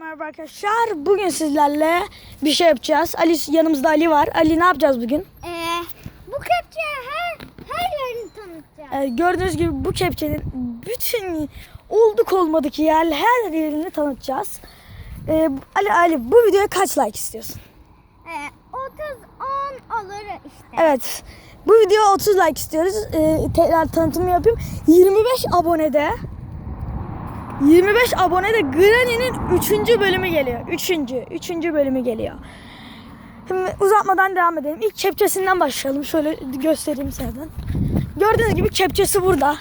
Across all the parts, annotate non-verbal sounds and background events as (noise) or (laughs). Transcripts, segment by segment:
Merhaba arkadaşlar. Bugün sizlerle bir şey yapacağız. Ali yanımızda Ali var. Ali ne yapacağız bugün? Ee, bu kepçe her her yerini tanıtacağım. Ee, gördüğünüz gibi bu kepçenin bütün olduk olmadık yer her yerini tanıtacağız. Ee, Ali Ali bu videoya kaç like istiyorsun? Ee, 30 10 olur işte. Evet. Bu videoya 30 like istiyoruz. Ee, tekrar tanıtımı yapayım. 25 abonede 25 abonede Granny'nin 3. bölümü geliyor. 3. 3. bölümü geliyor. Şimdi uzatmadan devam edelim. İlk kepçesinden başlayalım. Şöyle göstereyim zaten. Gördüğünüz gibi kepçesi burada.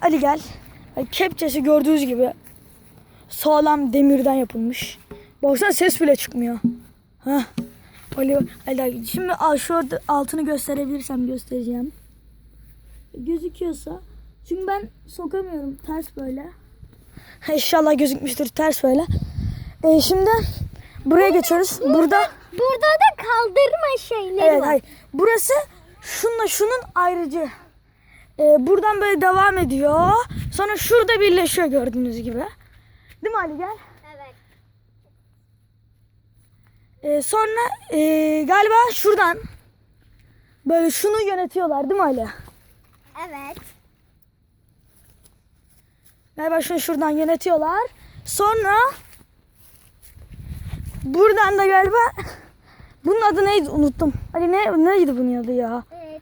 Ali gel. Kepçesi gördüğünüz gibi sağlam demirden yapılmış. Baksana ses bile çıkmıyor. Hah. Ali, Ali. Şimdi şurada altını gösterebilirsem göstereceğim. Gözüküyorsa. Çünkü ben sokamıyorum ters böyle. İnşallah gözükmüştür ters böyle. Ee, şimdi buraya geçiyoruz. Burada Burada da kaldırma şeyleri evet var. hayır. Burası şunla şunun ayrıcı. Ee, buradan böyle devam ediyor. Sonra şurada birleşiyor gördüğünüz gibi. Değil mi Ali gel? Evet. Ee, sonra ee, galiba şuradan böyle şunu yönetiyorlar değil mi Ali? Evet. Galiba şunu şuradan yönetiyorlar. Sonra buradan da galiba bunun adı neydi unuttum. Ali ne neydi bunun adı ya? Ee,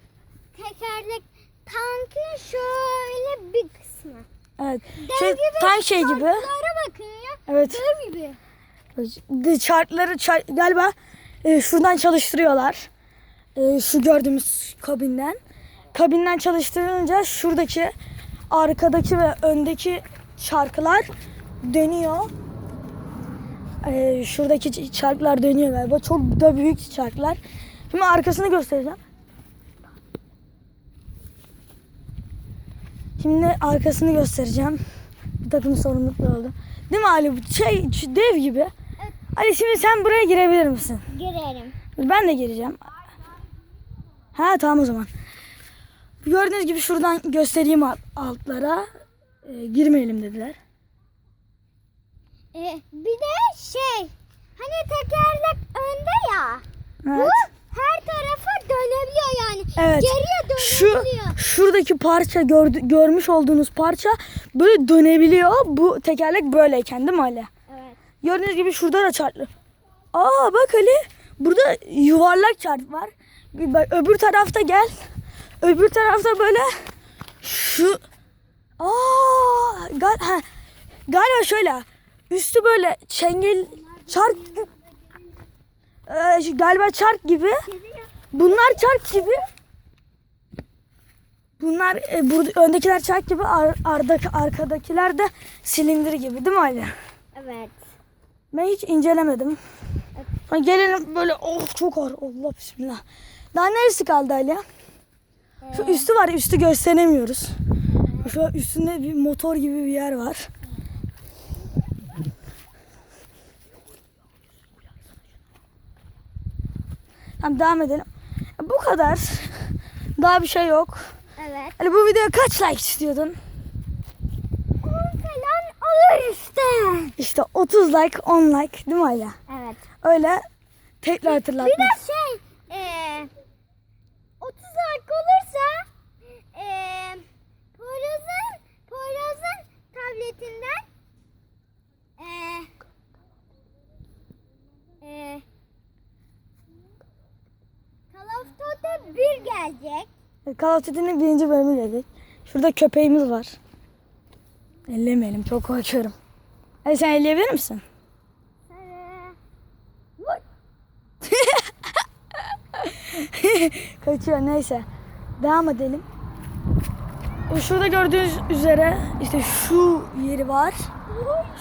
tekerlek tankın şöyle bir kısmı. Evet. Şey, tank şey gibi. Bakın ya. Evet. Dev gibi. Çarkları çar- galiba e, şuradan çalıştırıyorlar. E, şu gördüğümüz kabinden. Kabinden çalıştırınca şuradaki arkadaki ve öndeki çarklar dönüyor. E, şuradaki çarklar dönüyor galiba. Çok da büyük çarklar. Şimdi arkasını göstereceğim. Şimdi arkasını göstereceğim. Bir takım sorumluluklar oldu. Değil mi Ali? Bu Şey, dev gibi. Ali şimdi sen buraya girebilir misin? Girerim. Ben de gireceğim. Ha tamam o zaman. Gördüğünüz gibi şuradan göstereyim alt- altlara. Ee, girmeyelim dediler. Ee, bir de şey hani tekerlek önde ya. Bu Evet. her tarafa dönebiliyor yani. Evet. Geriye Şu dönebiliyor. şuradaki parça gördü, görmüş olduğunuz parça böyle dönebiliyor. Bu tekerlek böyleyken değil mi Ali? Evet. Gördüğünüz gibi şurada da çarklı. Aa bak Ali burada yuvarlak çark var. Öbür tarafta gel. Öbür tarafta böyle şu Aa gal ha, galiba şöyle üstü böyle çengel çark şu galiba çark gibi. Bunlar çark gibi. Bunlar e, burada öndekiler çark gibi ar, ardaki arkadakiler de silindir gibi değil mi Ali? Evet. Ben hiç incelemedim. Ha, gelelim böyle oh çok ağır. Allah bismillah. Daha neresi kaldı Ali? Şu üstü var üstü gösteremiyoruz. Şu üstünde bir motor gibi bir yer var. Tamam devam edelim. Bu kadar. Daha bir şey yok. Evet. Ali bu videoya kaç like istiyordun? 10 falan olur işte. İşte 30 like, 10 like değil mi Ali? Evet. Öyle tekrar hatırlatma. Bir de şey 30 like olursa eee Poyraz'ın Poyraz'ın tabletinden eee eee Call of Duty 1 gelecek. Call of Duty'nin birinci bölümü gelecek. Şurada köpeğimiz var. Ellemeyelim çok korkuyorum. Hadi sen elleyebilir misin? (laughs) Kaçıyor neyse. Devam edelim. Şurada gördüğünüz üzere işte şu yeri var.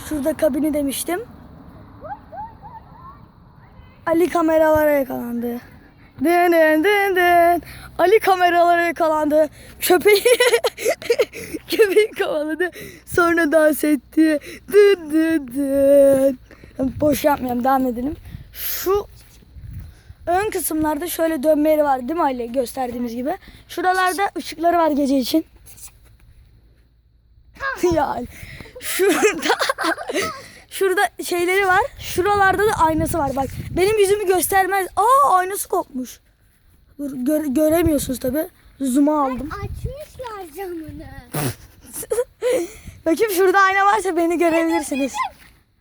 Şurada kabini demiştim. Ali kameralara yakalandı. Dın dın dın dın. Ali kameralara yakalandı. Köpeği (laughs) köpeği kovaladı. Sonra dans etti. Dın dın dın. Boş yapmayalım devam edelim. Şu ön kısımlarda şöyle dönme yeri var değil mi Ali gösterdiğimiz gibi. Şuralarda ışıkları var gece için. (laughs) ya şurada (laughs) şurada şeyleri var. Şuralarda da aynası var. Bak benim yüzümü göstermez. Aa aynası kopmuş. Dur, gö- göremiyorsunuz tabi. Zoom'a aldım. Açmışlar camını. (laughs) Bakayım şurada ayna varsa beni görebilirsiniz.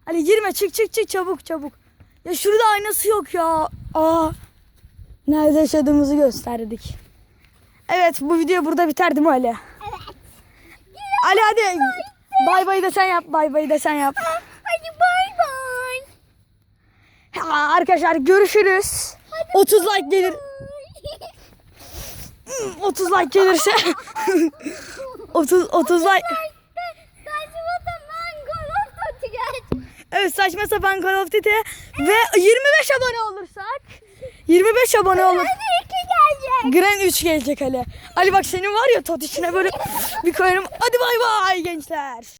Hadi girme çık çık çık çabuk çabuk. Ya şurada aynası yok ya. Aa. Nerede yaşadığımızı gösterdik. Evet bu video burada biter değil mi Ali? Evet. Ali hadi. Bay bay da sen yap. Bay bay da sen yap. Hadi bay bay. Ha, arkadaşlar görüşürüz. 30 like gelir. 30 (laughs) like gelirse (laughs) 30 30 like. Evet saçma sapan Call of Duty ve 25 abone olursak 25 abone olur. Grand 3 gelecek Ali. Ali bak senin var ya tot içine böyle bir koyarım. Hadi bay bay gençler.